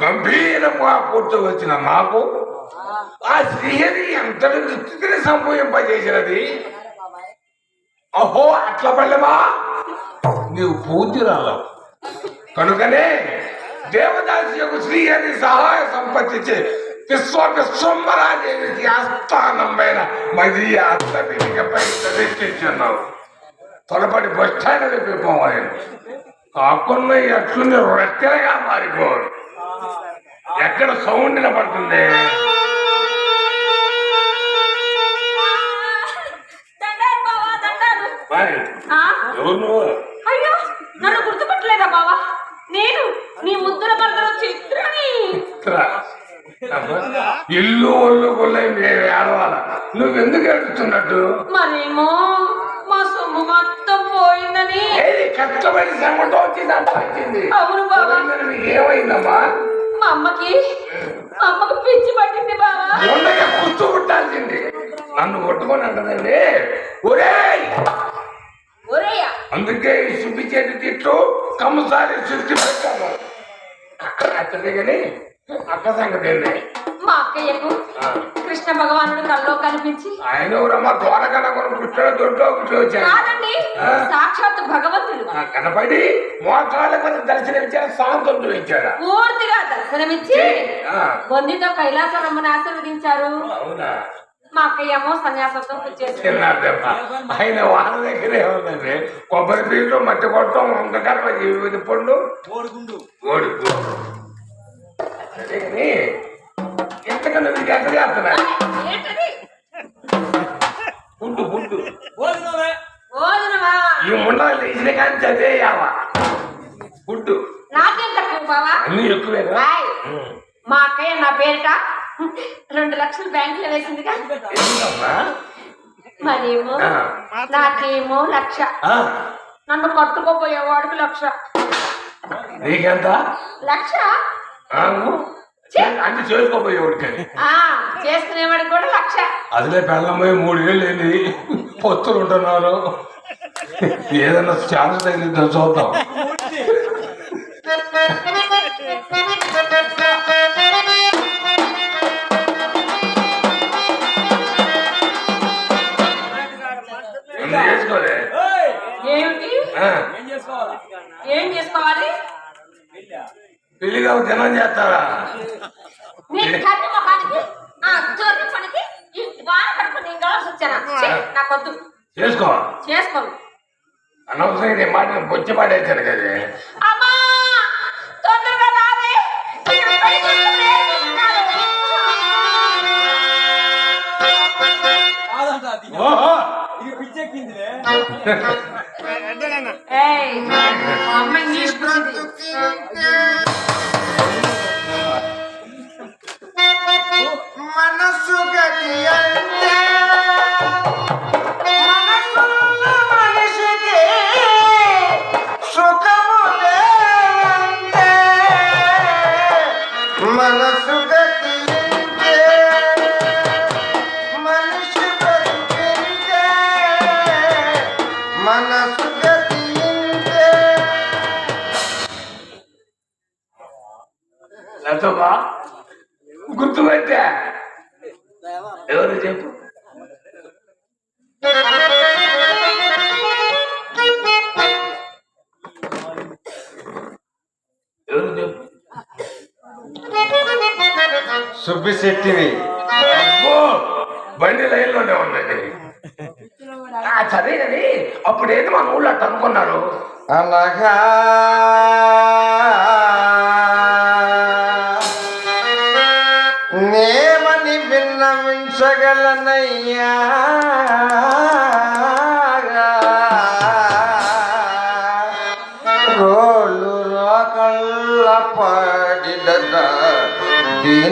కిందగా గల్లా పెట్టి కూర్చోవచ్చిన నాకు ఆ శ్రీహరి ఎంతటి స్థితిని సంభవింపజేసినది? అహో అట్ల పల్లెమా నీవు పూజ్యురాలవు కనుకనే దేవదాసి యొక్క శ్రీహరి సహాయ సంపత్తిచే విశ్వ విశ్వంబరాదేవికి ఆస్థానమైన మరి అత్తపినికపై ప్రదర్శించున్నావు తొలపడి బస్టాండ్ వెళ్ళిపోవాలి కాకుండా ఎట్లుంది రొట్టెలుగా మారిపోరు ఎక్కడ సౌండ్ దండాలు బావా దండాలు. మరి ఆ? ఎవరు నువ్వు? అయ్యో నన్ను గుర్తుపట్టలేదా బావా? నేను నీ ముద్దుల చిత్రని ఇల్లు ఒళ్ళు కొల్లై మేము ఏడవాల? నువ్వెందుకు ఏడుస్తున్నట్టు? మరేమో మా సొమ్ము మొత్తం పోయిందని. ఏది కష్టపడి శ్రమతో వచ్చి సంపాదించింది అవును మీకు ఏమైందమ్మా? అమ్మకి? అమ్మకి పిచ్చి పట్టింది బావా. ఉండగా కూర్చో పుట్టాల్సింది నన్ను కొట్టుకొని అంటదండి. ఒరేయ్! ఒరేయ! అందుకే ఈ శుద్ధి చేతి తిట్టు కమ్మసారి శుద్ధి పెట్టాను. అతనే కానీ అక్క సంగతి మా అక్కయ్యకు కృష్ణ భగవానుడు కల్లో కనిపించి ఆయన కాదండి. సాక్షాత్ భగవంతుడు. ఆ కనపడి మోకాళ్ళ కొన్ని దర్శనం ఇచ్చారు సాంతం ఇచ్చారా పూర్తిగా దర్శనమిచ్చి ఆ, బొందితో కైలాసరమ్మని ఆశీర్వదించారు అవునా? మా అక్కయ్యేమో సన్యాసంతో ఆయన వాళ్ళ దగ్గరే ఉందండి. కొబ్బరి పీట్లు మట్టి కొట్టడం వంకకర్మ వివిధ పండు. ఓడుగుండు. ఓడి అదే కానీ ఎంతకన్నా నీకు ఎంత చేస్తున్నా ఏంటది? ఫుడ్ ఫుడ్ ఓడినోవే భోజనమా? ఈ ముండ లేచిన కానీ చదివేయావా? నాకేం తక్కువ బావా? అన్ని ఎక్కువేనా? రాయ్. మా అక్కయ్య నా పేరిట రెండు లక్షలు బ్యాంకులో వేసిందిగా? మరేమో. నాకేమో లక్ష. ఆ, నన్ను కట్టుకోపోయేవాడికి లక్ష. నీకెంత? లక్ష? ఆ, అన్ని ఆ చేసుకునేవాడికి కూడా లక్ష. అదిలే పెళ్ళమ్మాయి మూడు వేలు ఏంది? పొత్తులు ఉంటున్నారు ఏదన్నా ఛాన్స్ తగిలిద్దా చూద్దాం. ఏం చేసుకోవాలి ఏం చేసుకోవాలి. పెళ్ళిగా జనం చేస్తారా? చేసుకో. చేసుకోను. అనవసరంగా మాట బొచ్చి పడేశాను కదా. ఓహో. ఇది పిచ్చెక్కిందిలే. ఏయ్, అమ్మ ఇంగ్లీష్ లతమ్మా గుర్తుపెట్టా? ఎవరు చెప్పు? ఎవరు చెప్పు? సుబ్బిశెట్టివి బండి లైన్లోనే ఉన్నది ఆ, సరే కానీ అప్పుడు ఏంటి మన ఊళ్ళో అట్ట అనుకున్నారు? అనగా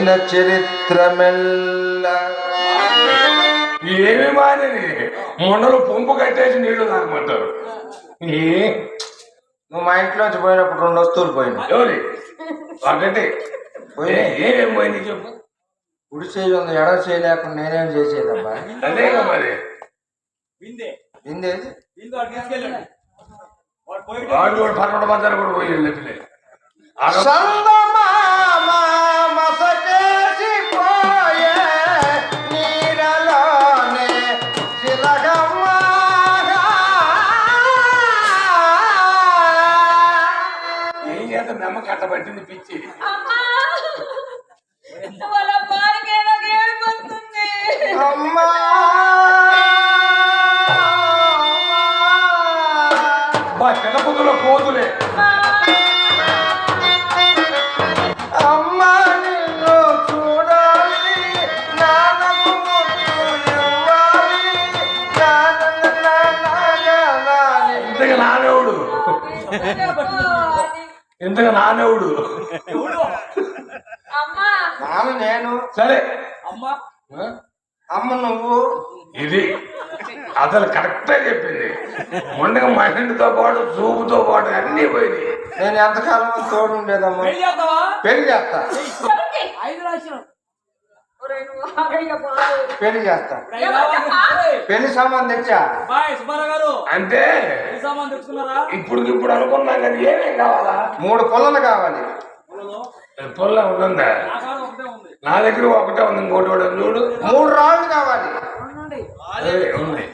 దీన చరిత్రమెల్ల. ఏమి మానేది? మొండలు పంపు కట్టేసి నీళ్ళు తాగమంటారు. ఏ? నువ్వు మా ఇంట్లోంచి పోయినప్పుడు రెండు వస్తువులు పోయినాయి. ఎవరి? ఒకటి ఏ- ఏమేం పోయింది చెప్పు? కుడి చేయి ఉంది ఎడ చేయి లేకుండా నేనేం చేసేదబ్బా? అదేగా మరి. విందే? విందేది విందు వాడు కూడా పన్నెండు మంది కూడా పోయి వెళ్ళట్లే. ఇంతగా నానేవుడు. అమ్మా. నాన్న నేను. సరే. అమ్మ. అమ్మ నువ్వు. ఇది అసలు కరెక్టే చెప్పింది. మొండగా మహిళతో పాటు చూపుతో పాటు అన్నీ పోయినాయి. నేను ఎంతకాలం తోడు ఉండేదమ్మా పెళ్ళి చేస్తావా? పెళ్ళి చేస్తా చెప్పండి. ఐదు లక్షలు ఒరేయ్ నువ్వు ఆగయ్య బాబు. పెళ్ళి చేస్తా. పెళ్ళి సామాన్ తెచ్చా? అంటే పెళ్ళి సామాన్ తెచ్చుకున్నారా? ఇప్పుడు ఇప్పుడు అనుకున్నాం కానీ ఏమేం కావాలా? మూడు పుల్లలు కావాలి. పొల్ల? ఉందా. నా దగ్గర ఒకటే ఉంది ఇంకోటి కూడా. చూడు. మూడు రాళ్ళు కావాలి. ఉంది.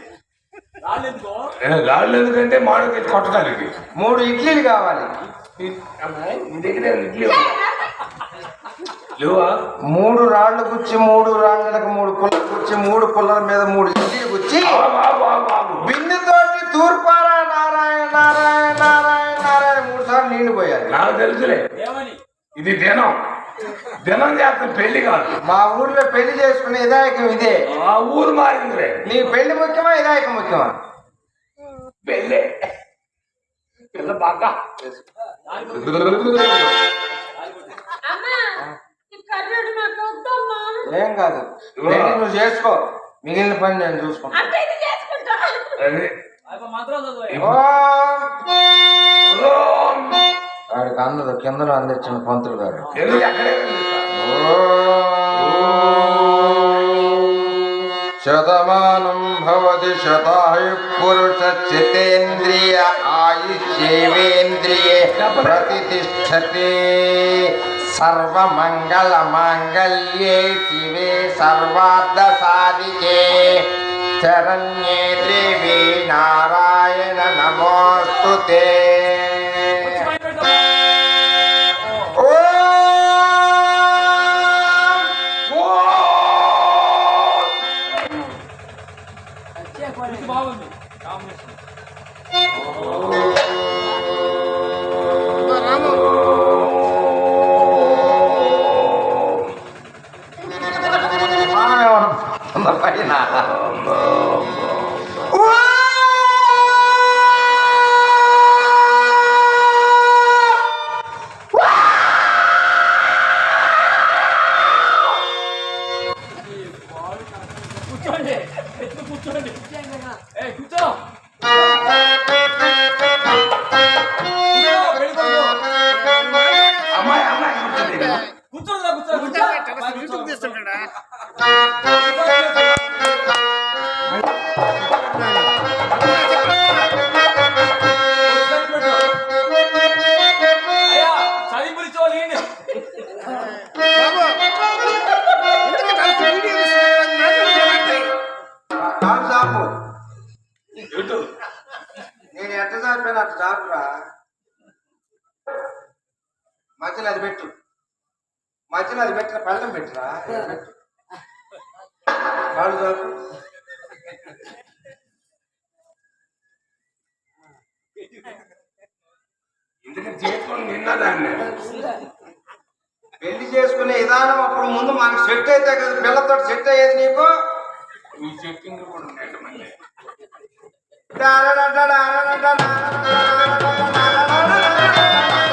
రాళ్ళు ఎందుకంటే మామిడి కొట్టడానికి. మూడు ఇడ్లీలు కావాలి. నీ దగ్గర ఇడ్లీ మూడు రాళ్ళు గుచ్చి మూడు రాళ్ళకు మూడు పుల్లలు గుచ్చి మూడు పుల్లల మీద మూడు ఇడ్లీలు గుచ్చి. బిందెతోటి తూర్పారా నారాయణ నారాయణ నారాయణ నారాయణ మూడు సార్లు నీళ్ళు పోయాలి. నాకు తెలుసులే. ఇది దినం. దినం చేస్తే పెళ్ళి కాదు. మా ఊర్లో పెళ్ళి చేసుకునే ఇదాయకం ఇదే. ఆ ఊరు మారిందిలే. నీ పెళ్ళి ముఖ్యమా ఇదాయకం ముఖ్యమా? పెళ్ళే. పిల్ల బాగా. ఏం కాదు. నువ్వు చేసుకో. మిగిలిన పని నేను చూసుకుంటా. అంటే ఇది చేసుకుంటా. అదే. అయిపో మంత్రాలు చదువు. ఓం. ఓం. వాడికి అందదు కిందలో అందించిన పంతులు గారు? శతమానం భవతి శతాయు పురుష చితేంద్రియ ఆయుష్యేవేంద్రియే ప్రతిష్టతే. सर्वमङ्गलमाङ्गल्ये शिवे सर्वार्धशादिके चरण्ये नारायण नमोऽस्तु ते। మధ్యలో అది పెట్టిన పళ్ళం పెట్టరా కాళ్ళు చాపు ఇందుకని చేసుకొని నిన్నదాన్ని పెళ్ళి చేసుకునే విధానం అప్పుడు ముందు మనకు సెట్ అయితే కదా పిల్లతో సెట్ అయ్యేది నీకు ఈ చెక్కింగ్ కూడా ఉన్నాయి మళ్ళీ మంత్రులు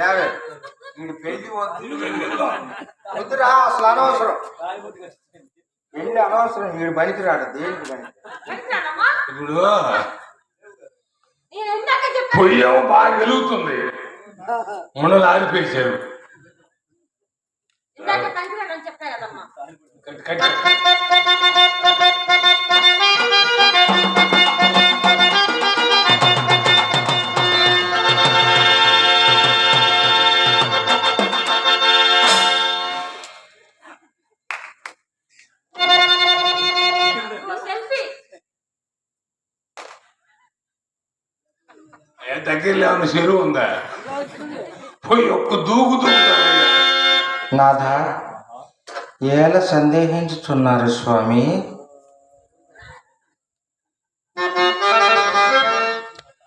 లేవే వీడి పెళ్ళి వద్దు. వద్దురా అసలు అనవసరం. పెళ్ళి అనవసరం వీడు పనికిరాడు దేనికి పనికి? ఇప్పుడు పొయ్యేమో బాగా వెలుగుతుంది. మునలు ఆరిపేశారు కట్ కట్. ఉందా పోయి ఒక్క దూకు నాథ ఏల సందేహించుచున్నారు స్వామి?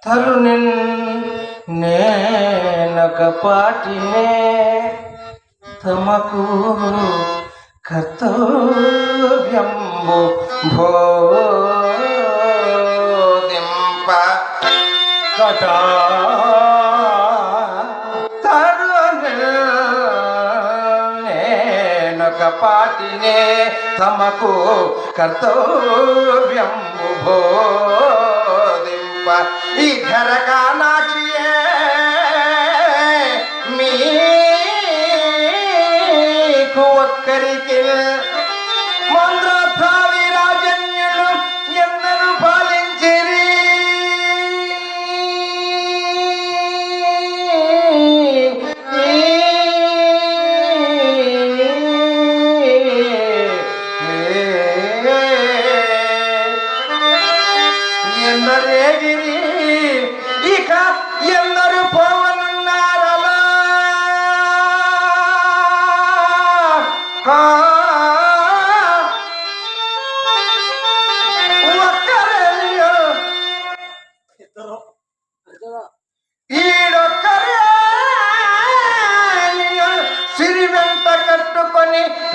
తరుణి నేనొక పాటినే తమకు కర్తవ్యంబు బోధింప. కటా తరుణేనొక తమకు కర్తవ్యంబు బోధింప ఈ ఘరకానాక్షియే మీకు ఒక్కరి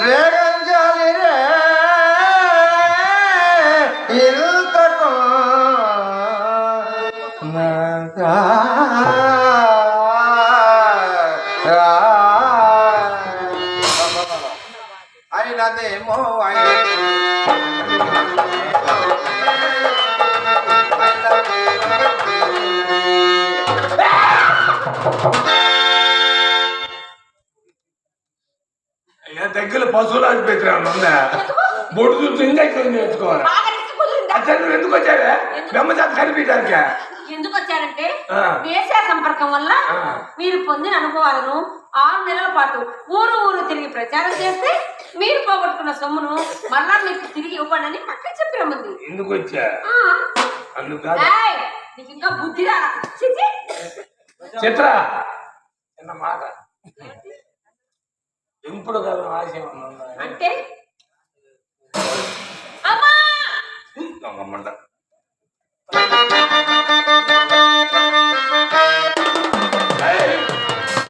కట్టుకొని ఏర్పాటు చేస్తే మీరు పోగొట్టుకున్న సొమ్మును మళ్ళా మీకు తిరిగి ఇవ్వండి అని అక్కడ చెప్పి ఎందుకు వచ్చా? బుద్ధి మాట. ఇంపుడు ఆశయం అంటే?